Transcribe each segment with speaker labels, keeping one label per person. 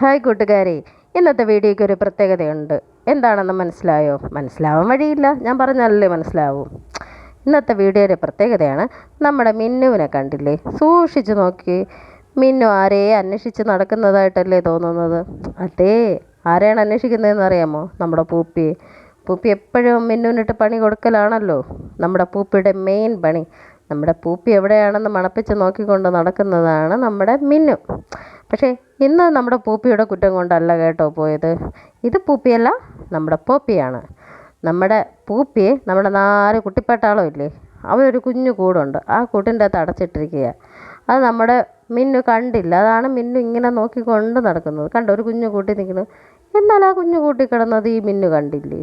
Speaker 1: Hi കൂട്ടുകാരെ ഇന്നത്തെ വീഡിയോയ്ക്ക് ഒരു പ്രത്യേകതയുണ്ട്. എന്താണെന്ന് മനസ്സിലായോ? മനസ്സിലാവാൻ വഴിയില്ല. ഞാൻ പറഞ്ഞാലല്ലേ മനസ്സിലാവും. ഇന്നത്തെ വീഡിയോയുടെ പ്രത്യേകതയാണ് നമ്മുടെ മിന്നുവിനെ കണ്ടില്ലേ? സൂക്ഷിച്ചു നോക്കി. മിന്നു ആരെയെ അന്വേഷിച്ച് നടക്കുന്നതായിട്ടല്ലേ തോന്നുന്നത്? അതേ ആരെയാണ് അന്വേഷിക്കുന്നതെന്ന് അറിയാമോ? നമ്മുടെ പൂപ്പി. പൂപ്പി എപ്പോഴും മിന്നുവിനിട്ട് പണി കൊടുക്കലാണല്ലോ. നമ്മുടെ പൂപ്പിയുടെ മെയിൻ പണി. നമ്മുടെ പൂപ്പി എവിടെയാണെന്ന് മണപ്പിച്ച് നോക്കിക്കൊണ്ട് നടക്കുന്നതാണ് നമ്മുടെ മിന്നു. പക്ഷേ ഇന്ന് നമ്മുടെ പൂപ്പിയുടെ കുറ്റം കൊണ്ടല്ല കേട്ടോ പോയത്. ഇത് പൂപ്പിയല്ല നമ്മുടെ പോപ്പിയാണ്. നമ്മുടെ പൂപ്പിയെ നമ്മുടെ നാല് കുട്ടിപ്പട്ടാളം ഇല്ലേ? അവനൊരു കുഞ്ഞു കൂടുണ്ട്. ആ കൂട്ടിന്റെ അകത്ത് അടച്ചിട്ടിരിക്കുക അത് നമ്മുടെ മിന്നു കണ്ടില്ല. അതാണ് മിന്നു ഇങ്ങനെ നോക്കിക്കൊണ്ട് നടക്കുന്നത്. കണ്ടോ ഒരു കുഞ്ഞു കൂട്ടി നിൽക്കുന്നു. എന്നാൽ ആ കുഞ്ഞു കൂട്ടി കിടന്നത് ഈ മിന്നു കണ്ടില്ലേ?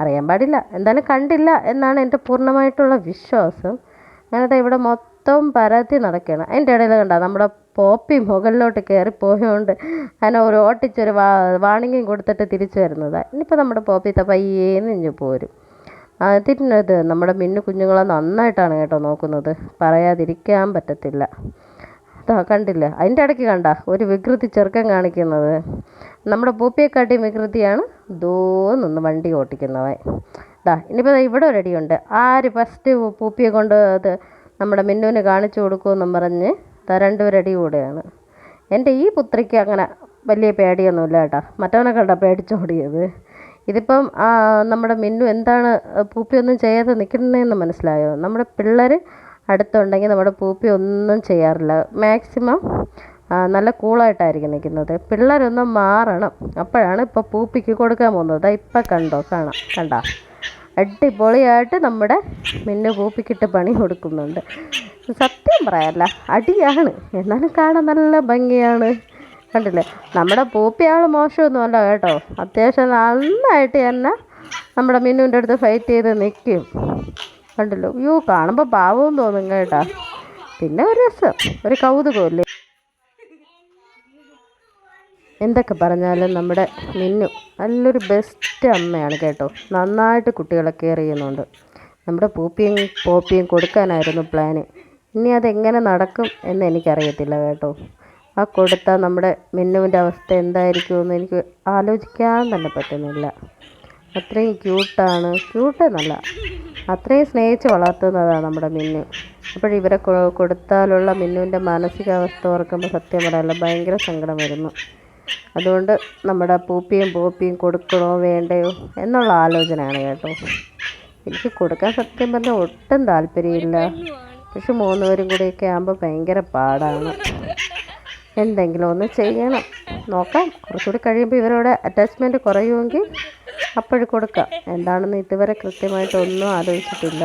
Speaker 1: അറിയാൻ പാടില്ല. എന്തായാലും കണ്ടില്ല എന്നാണ് എന്റെ പൂർണമായിട്ടുള്ള വിശ്വാസം. ഞാനത് ഇവിടെ മൊത്തം പരത്തി നടക്കുകയാണ്. അതിന്റെ ഇടയിൽ കണ്ട നമ്മുടെ പോപ്പി മുകളിലോട്ട് കയറി അങ്ങനെ ഒരു ഓട്ടിച്ചൊരു വാ വാണിംഗ്യം കൊടുത്തിട്ട് തിരിച്ചു വരുന്നതാണ് ഇനിയിപ്പോൾ നമ്മുടെ പോപ്പി പയ്യേ നിഞ്ഞു പോരും. തിരിഞ്ഞത് നമ്മുടെ മിന്നു കുഞ്ഞുങ്ങളെ നന്നായിട്ടാണ് കേട്ടോ നോക്കുന്നത്. പറയാതിരിക്കാൻ പറ്റത്തില്ല. അതാ കണ്ടില്ല? അതിന്റെ ഇടയ്ക്ക് കണ്ട ഒരു വികൃതി ചെറുക്കം കാണിക്കുന്നത്. നമ്മുടെ പൂപ്പിയെക്കാട്ടി വികൃതിയാണ് ദോ നിന്ന് വണ്ടി ഓട്ടിക്കുന്നവൻ. ദാ ഇനിയിപ്പോൾ ഇവിടെ ഒരു അടിയുണ്ട്. ആര് ഫസ്റ്റ് പൂപ്പിയെ കൊണ്ട് അത് നമ്മുടെ മിന്നുവിന് കാണിച്ചു കൊടുക്കുമെന്നും പറഞ്ഞ് രണ്ടുപേരടി കൂടെയാണ് എന്റെ ഈ പുത്രിക്ക് അങ്ങനെ വലിയ പേടിയൊന്നുമില്ല കേട്ടോ. മറ്റവനെ കണ്ട പേടിച്ചോടിയത്? ഇതിപ്പം നമ്മുടെ മിന്നു എന്താണ് പൂപ്പിയൊന്നും ചെയ്യാതെ നിൽക്കുന്നതെന്ന് മനസ്സിലായോ? നമ്മുടെ പിള്ളേർ അടുത്തുണ്ടെങ്കിൽ നമ്മുടെ പൂപ്പി ഒന്നും ചെയ്യാറില്ല. മാക്സിമം നല്ല കൂളായിട്ടായിരിക്കും നിൽക്കുന്നത്. പിള്ളേരൊന്നും മാറണം. അപ്പോഴാണ് ഇപ്പോൾ പൂപ്പിക്ക് കൊടുക്കാൻ പോകുന്നത്. ഇപ്പം കണ്ടോ കാണാം കണ്ടാ. അടിപൊളിയായിട്ട് നമ്മുടെ മിന്നു പൂപ്പിക്കിട്ട് പണി കൊടുക്കുന്നുണ്ട്. സത്യം പറയാല്ല. അടിയാണ്. എന്നാലും കാണാൻ നല്ല ഭംഗിയാണ്. കണ്ടില്ലേ? നമ്മുടെ പൂപ്പി ആൾ മോശമൊന്നുമല്ല കേട്ടോ. അത്യാവശ്യം നന്നായിട്ട് തന്നെ നമ്മുടെ മിന്നുവിന്റെ അടുത്ത് ഫൈറ്റ് ചെയ്ത് നിൽക്കും കണ്ടല്ലോ? അയ്യോ കാണുമ്പോൾ പാവവും തോന്നും കേട്ടാ. പിന്നെ ഒരു രസം. ഒരു കൗതുകമല്ലേ? എന്തൊക്കെ പറഞ്ഞാലും നമ്മുടെ മിന്നു നല്ലൊരു ബെസ്റ്റ് അമ്മയാണ് കേട്ടോ. നന്നായിട്ട് കുട്ടികളെ കെയർ ചെയ്യുന്നുണ്ട്. നമ്മുടെ പൂപ്പിയും പോപ്പിയും കൊടുക്കാനായിരുന്നു പ്ലാന് ഇനി അതെങ്ങനെ നടക്കും എന്ന് എനിക്കറിയത്തില്ല കേട്ടോ. ആ കൊടുത്ത നമ്മുടെ മിന്നുവിന്റെ അവസ്ഥ എന്തായിരിക്കുമെന്ന് എനിക്ക് ആലോചിക്കാൻ തന്നെ പറ്റുന്നില്ല. അത്രയും ക്യൂട്ടാണ് ക്യൂട്ട് എന്നല്ല അത്രയും സ്നേഹിച്ച് വളർത്തുന്നതാണ് നമ്മുടെ മിന്നു. അപ്പോഴിവരെ കൊടുത്താലുള്ള മിന്നുവിന്റെ മാനസികാവസ്ഥ ഓർക്കുമ്പോൾ സത്യം പറയാനുള്ള ഭയങ്കര സങ്കടം വരുന്നു. അതുകൊണ്ട് നമ്മുടെ പൂപ്പിയും പോപ്പിയും കൊടുക്കണോ വേണ്ടയോ എന്നുള്ള ആലോചനയാണ് കേട്ടോ. എനിക്ക് കൊടുക്കാൻ സത്യം പറഞ്ഞാൽ ഒട്ടും താല്പര്യമില്ല. പക്ഷെ മൂന്ന് പേരും കൂടിയൊക്കെ ആകുമ്പോൾ ഭയങ്കര പാടാണ്. എന്തെങ്കിലും ഒന്ന് ചെയ്യണം. നോക്കാം. കുറച്ചുകൂടി കഴിയുമ്പോൾ ഇവരോട് അറ്റാച്ച്മെന്റ് കുറയുമെങ്കിൽ അപ്പോഴും കൊടുക്കാം. എന്താണെന്ന് ഇതുവരെ കൃത്യമായിട്ടൊന്നും ആലോചിച്ചിട്ടില്ല.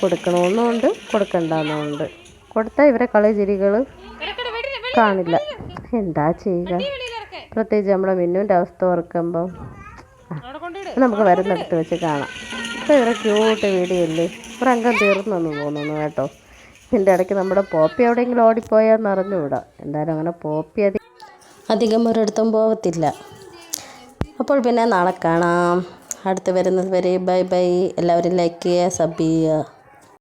Speaker 1: കൊടുക്കണമെന്നുമുണ്ട് കൊടുക്കണ്ടെന്നുമുണ്ട് കൊടുത്താൽ ഇവരെ കളിചിരികൾ കാണില്ല. എന്താ ചെയ്യുക? പ്രത്യേകിച്ച് നമ്മുടെ മിന്നുവിന്റെ അവസ്ഥ ഓർക്കുമ്പോൾ നമുക്ക് വരുന്നിടത്ത് വെച്ച് കാണാം. ഇപ്പോൾ ക്യൂട്ട് വീഡിയോ അല്ലേ ഒരു അംഗം തീർന്നെന്ന് തോന്നുന്നു കേട്ടോ. ഇതിന്റെ ഇടയ്ക്ക് നമ്മുടെ പോപ്പി എവിടെയെങ്കിലും ഓടിപ്പോയാന്ന് നിറഞ്ഞുവിടാം എന്തായാലും അങ്ങനെ പോപ്പി അധികം അധികം ഒരിടത്തും പോകത്തില്ല. അപ്പോൾ പിന്നെ നാളെ കാണാം. അടുത്ത് വരുന്നത് വരെ ബൈ ബൈ. എല്ലാവരും ലൈക്ക് ചെയ്യുക സബ് ചെയ്യുക.